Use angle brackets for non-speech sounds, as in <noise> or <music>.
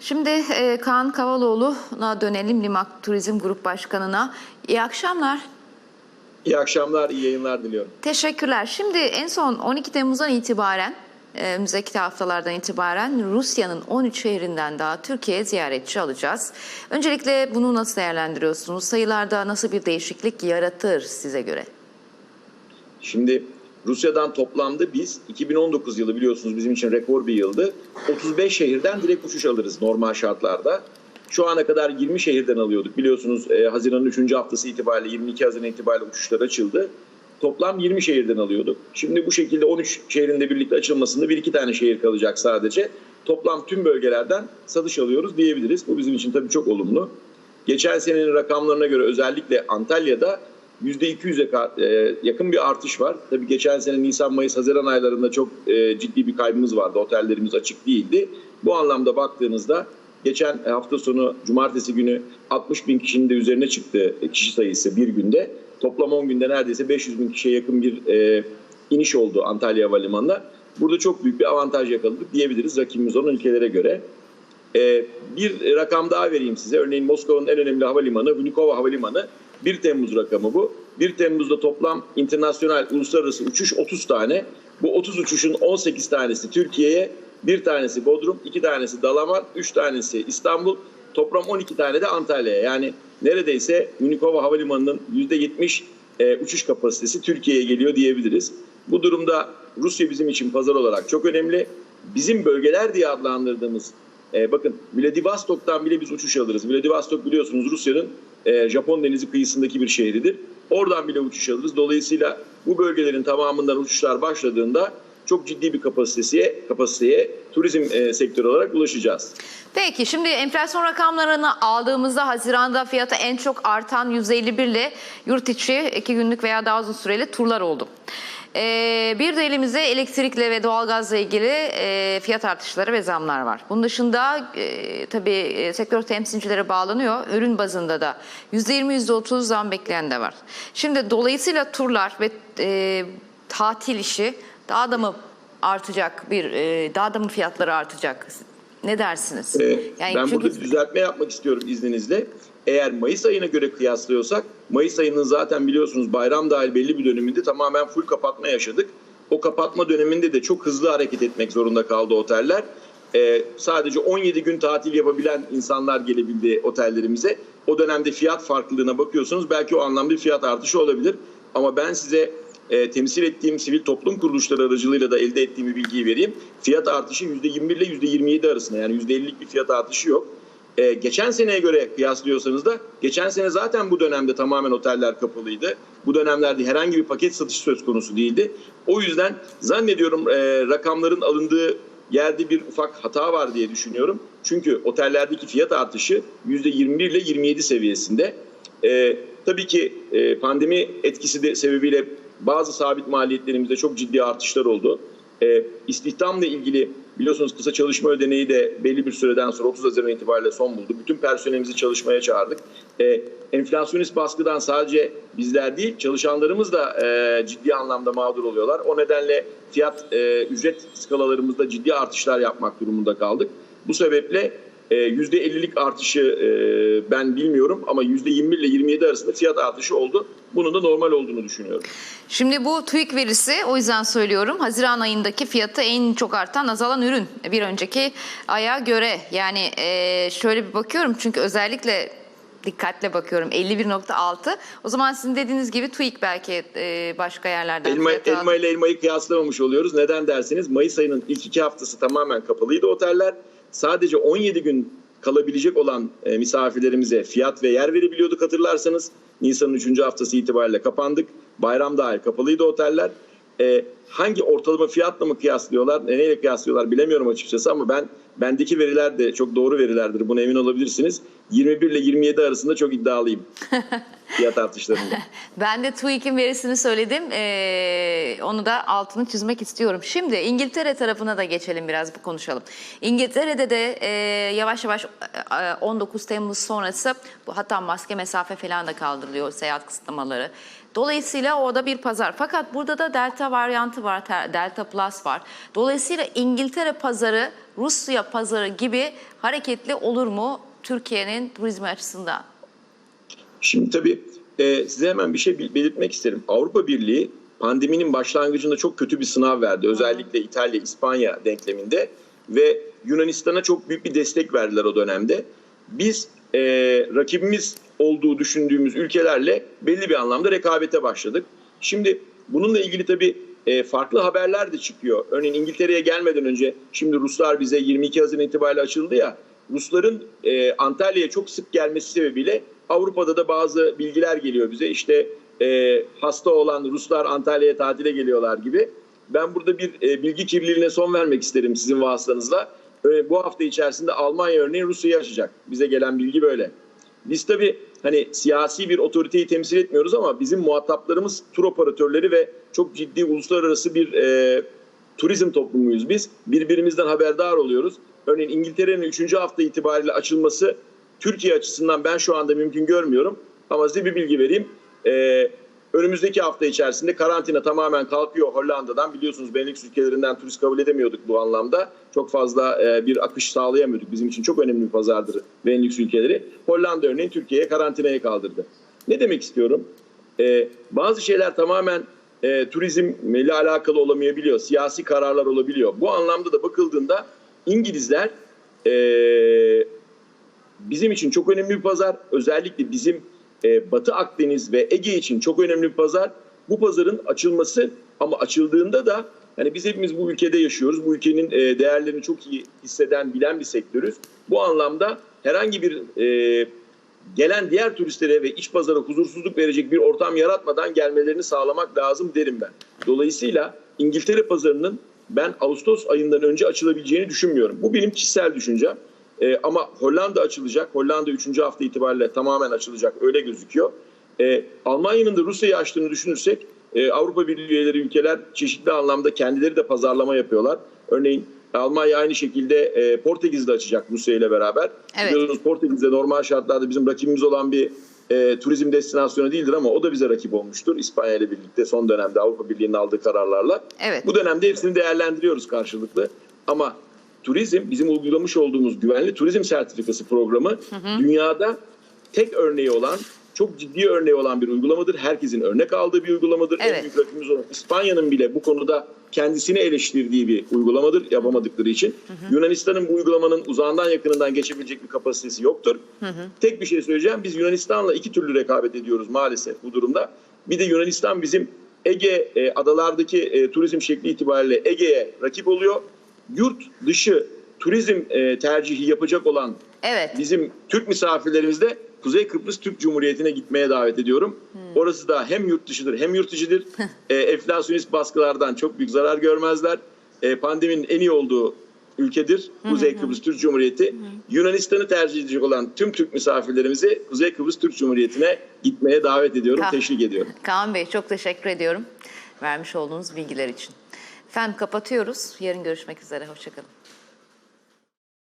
Şimdi e, Kaan Kavaloğlu'na dönelim Limak Turizm Grup Başkanı'na. İyi akşamlar. İyi akşamlar, iyi yayınlar diliyorum. Teşekkürler. Şimdi en son 12 Temmuz'dan itibaren, e, önümüzdeki haftalardan itibaren Rusya'nın 13 şehrinden daha Türkiye'ye ziyaretçi alacağız. Öncelikle bunu nasıl değerlendiriyorsunuz? Sayılarda nasıl bir değişiklik yaratır size göre? Şimdi Rusya'dan toplamda biz 2019 yılı biliyorsunuz bizim için rekor bir yıldı. 35 şehirden direkt uçuş alırız normal şartlarda. Şu ana kadar 20 şehirden alıyorduk. Biliyorsunuz e, Haziran'ın 3. haftası itibariyle 22 Haziran itibariyle uçuşlar açıldı. Toplam 20 şehirden alıyorduk. Şimdi bu şekilde 13 şehrin birlikte açılmasında bir iki tane şehir kalacak sadece. Toplam tüm bölgelerden satış alıyoruz diyebiliriz. Bu bizim için tabii çok olumlu. Geçen senenin rakamlarına göre özellikle Antalya'da %200'e ka- e, yakın bir artış var. Tabii geçen sene Nisan, Mayıs, Haziran aylarında çok e, ciddi bir kaybımız vardı. Otellerimiz açık değildi. Bu anlamda baktığınızda geçen hafta sonu cumartesi günü 60 bin kişinin de üzerine çıktı kişi sayısı bir günde. Toplam 10 günde neredeyse 500 bin kişiye yakın bir e, iniş oldu Antalya Havalimanı'na. Burada çok büyük bir avantaj yakaladık diyebiliriz rakibimiz olan ülkelere göre. Ee, bir rakam daha vereyim size. Örneğin Moskova'nın en önemli havalimanı Vnukovo Havalimanı. 1 Temmuz rakamı bu. 1 Temmuz'da toplam internasyonel uluslararası uçuş 30 tane. Bu 30 uçuşun 18 tanesi Türkiye'ye, bir tanesi Bodrum, iki tanesi Dalaman, üç tanesi İstanbul, toplam 12 tane de Antalya'ya. Yani neredeyse Vnukovo Havalimanı'nın %70 e, uçuş kapasitesi Türkiye'ye geliyor diyebiliriz. Bu durumda Rusya bizim için pazar olarak çok önemli. Bizim bölgeler diye adlandırdığımız e, bakın Vladivostok'tan bile biz uçuş alırız. Vladivostok biliyorsunuz Rusya'nın e, Japon denizi kıyısındaki bir şehridir. Oradan bile uçuş alırız. Dolayısıyla bu bölgelerin tamamından uçuşlar başladığında çok ciddi bir kapasiteye, kapasiteye turizm e, sektörü olarak ulaşacağız. Peki şimdi enflasyon rakamlarını aldığımızda Haziran'da fiyatı en çok artan 151 ile yurt içi 2 günlük veya daha uzun süreli turlar oldu. Ee, bir de elimizde elektrikle ve doğalgazla ilgili e, fiyat artışları ve zamlar var. Bunun dışında e, tabii e, sektör temsilcileri bağlanıyor. Ürün bazında da %20 %30 zam bekleyen de var. Şimdi dolayısıyla turlar ve e, tatil işi daha da mı artacak bir e, daha da mı fiyatları artacak? Ne dersiniz? Ee, Yani ben çünkü- burada düzeltme yapmak istiyorum izninizle. Eğer Mayıs ayına göre kıyaslıyorsak, Mayıs ayının zaten biliyorsunuz bayram dahil belli bir döneminde tamamen full kapatma yaşadık. O kapatma döneminde de çok hızlı hareket etmek zorunda kaldı oteller. Ee, sadece 17 gün tatil yapabilen insanlar gelebildi otellerimize. O dönemde fiyat farklılığına bakıyorsunuz belki o anlamda bir fiyat artışı olabilir. Ama ben size e, temsil ettiğim sivil toplum kuruluşları aracılığıyla da elde ettiğim bir bilgiyi vereyim. Fiyat artışı %21 ile %27 arasında yani %50'lik bir fiyat artışı yok. E, geçen seneye göre kıyaslıyorsanız da geçen sene zaten bu dönemde tamamen oteller kapalıydı. Bu dönemlerde herhangi bir paket satışı söz konusu değildi. O yüzden zannediyorum e, rakamların alındığı yerde bir ufak hata var diye düşünüyorum. Çünkü otellerdeki fiyat artışı %21 ile 27 seviyesinde. E, tabii ki e, pandemi etkisi de sebebiyle bazı sabit maliyetlerimizde çok ciddi artışlar oldu. E, istihdamla ilgili biliyorsunuz kısa çalışma ödeneği de belli bir süreden sonra 30 Haziran itibariyle son buldu. Bütün personelimizi çalışmaya çağırdık. E, enflasyonist baskıdan sadece bizler değil çalışanlarımız da e, ciddi anlamda mağdur oluyorlar. O nedenle fiyat e, ücret skalalarımızda ciddi artışlar yapmak durumunda kaldık. Bu sebeple e, %50'lik artışı e, ben bilmiyorum ama %21 ile 27 arasında fiyat artışı oldu. Bunun da normal olduğunu düşünüyorum. Şimdi bu TÜİK verisi o yüzden söylüyorum. Haziran ayındaki fiyatı en çok artan azalan ürün bir önceki aya göre. Yani e, şöyle bir bakıyorum çünkü özellikle dikkatle bakıyorum 51.6. O zaman sizin dediğiniz gibi TÜİK belki e, başka yerlerden Elma, elma ile elmayı kıyaslamamış oluyoruz. Neden derseniz Mayıs ayının ilk iki haftası tamamen kapalıydı oteller. Sadece 17 gün kalabilecek olan e, misafirlerimize fiyat ve yer verebiliyorduk hatırlarsanız. Nisan'ın 3. haftası itibariyle kapandık. Bayram dahil kapalıydı oteller. E, hangi ortalama fiyatla mı kıyaslıyorlar, neyle kıyaslıyorlar bilemiyorum açıkçası ama ben bendeki veriler de çok doğru verilerdir. Buna emin olabilirsiniz. 21 ile 27 arasında çok iddialıyım. <laughs> fiyat artışlarında. <laughs> Ben de TÜİK'in verisini söyledim. Ee, onu da altını çizmek istiyorum. Şimdi İngiltere tarafına da geçelim biraz bu konuşalım. İngiltere'de de e, yavaş yavaş e, 19 Temmuz sonrası bu hatta maske mesafe falan da kaldırılıyor seyahat kısıtlamaları. Dolayısıyla orada bir pazar. Fakat burada da Delta varyantı var, Delta Plus var. Dolayısıyla İngiltere pazarı Rusya pazarı gibi hareketli olur mu Türkiye'nin turizmi açısından? Şimdi tabii e, size hemen bir şey belirtmek isterim. Avrupa Birliği pandeminin başlangıcında çok kötü bir sınav verdi. Özellikle İtalya, İspanya denkleminde ve Yunanistan'a çok büyük bir destek verdiler o dönemde. Biz e, rakibimiz olduğu düşündüğümüz ülkelerle belli bir anlamda rekabete başladık. Şimdi bununla ilgili tabii e, farklı haberler de çıkıyor. Örneğin İngiltere'ye gelmeden önce şimdi Ruslar bize 22 Haziran itibariyle açıldı ya. Rusların e, Antalya'ya çok sık gelmesi sebebiyle Avrupa'da da bazı bilgiler geliyor bize. İşte e, hasta olan Ruslar Antalya'ya tatile geliyorlar gibi. Ben burada bir e, bilgi kirliliğine son vermek isterim sizin vasıtanızla. E, bu hafta içerisinde Almanya örneğin Rusya'yı aşacak. Bize gelen bilgi böyle. Biz tabii hani siyasi bir otoriteyi temsil etmiyoruz ama bizim muhataplarımız tur operatörleri ve çok ciddi uluslararası bir e, turizm toplumuyuz biz. Birbirimizden haberdar oluyoruz. Örneğin İngiltere'nin 3. hafta itibariyle açılması Türkiye açısından ben şu anda mümkün görmüyorum. Ama size bir bilgi vereyim. Ee, önümüzdeki hafta içerisinde karantina tamamen kalkıyor Hollanda'dan. Biliyorsunuz Benelux ülkelerinden turist kabul edemiyorduk bu anlamda. Çok fazla e, bir akış sağlayamıyorduk. Bizim için çok önemli bir pazardır Benelux ülkeleri. Hollanda örneğin Türkiye'ye karantinaya kaldırdı. Ne demek istiyorum? Ee, bazı şeyler tamamen e, turizmle alakalı olamayabiliyor. Siyasi kararlar olabiliyor. Bu anlamda da bakıldığında İngilizler e, bizim için çok önemli bir pazar. Özellikle bizim e, Batı Akdeniz ve Ege için çok önemli bir pazar. Bu pazarın açılması ama açıldığında da hani biz hepimiz bu ülkede yaşıyoruz. Bu ülkenin e, değerlerini çok iyi hisseden, bilen bir sektörüz. Bu anlamda herhangi bir e, gelen diğer turistlere ve iç pazara huzursuzluk verecek bir ortam yaratmadan gelmelerini sağlamak lazım derim ben. Dolayısıyla İngiltere pazarının ben Ağustos ayından önce açılabileceğini düşünmüyorum. Bu benim kişisel düşüncem. Ee, ama Hollanda açılacak. Hollanda 3. hafta itibariyle tamamen açılacak. Öyle gözüküyor. Ee, Almanya'nın da Rusya'yı açtığını düşünürsek e, Avrupa Birliği üyeleri ülkeler çeşitli anlamda kendileri de pazarlama yapıyorlar. Örneğin Almanya aynı şekilde e, Portekiz'de açacak Rusya ile beraber. Evet. Biliyorsunuz Portekiz'de normal şartlarda bizim rakibimiz olan bir e, turizm destinasyonu değildir ama o da bize rakip olmuştur. İspanya ile birlikte son dönemde Avrupa Birliği'nin aldığı kararlarla. Evet. Bu dönemde hepsini değerlendiriyoruz karşılıklı. Ama turizm bizim uygulamış olduğumuz güvenli turizm sertifikası programı dünyada tek örneği olan çok ciddi örneği olan bir uygulamadır. Herkesin örnek aldığı bir uygulamadır. En Evet. büyük rakibimiz olan İspanya'nın bile bu konuda kendisini eleştirdiği bir uygulamadır yapamadıkları için. Yunanistan'ın bu uygulamanın uzağından yakınından geçebilecek bir kapasitesi yoktur. Tek bir şey söyleyeceğim. Biz Yunanistan'la iki türlü rekabet ediyoruz maalesef bu durumda. Bir de Yunanistan bizim Ege e, adalardaki e, turizm şekli itibariyle Ege'ye rakip oluyor. Yurt dışı turizm e, tercihi yapacak olan Evet. bizim Türk misafirlerimiz de Kuzey Kıbrıs Türk Cumhuriyeti'ne gitmeye davet ediyorum. Orası da hem yurt dışıdır hem yurt içidir. <laughs> e, enflasyonist baskılardan çok büyük zarar görmezler. E, pandeminin en iyi olduğu ülkedir Kuzey Kıbrıs Türk Cumhuriyeti. Yunanistan'ı tercih edecek olan tüm Türk misafirlerimizi Kuzey Kıbrıs Türk Cumhuriyeti'ne gitmeye davet ediyorum, Ka- teşvik ediyorum. Kaan Bey çok teşekkür ediyorum vermiş olduğunuz bilgiler için. Efendim kapatıyoruz. Yarın görüşmek üzere. Hoşçakalın.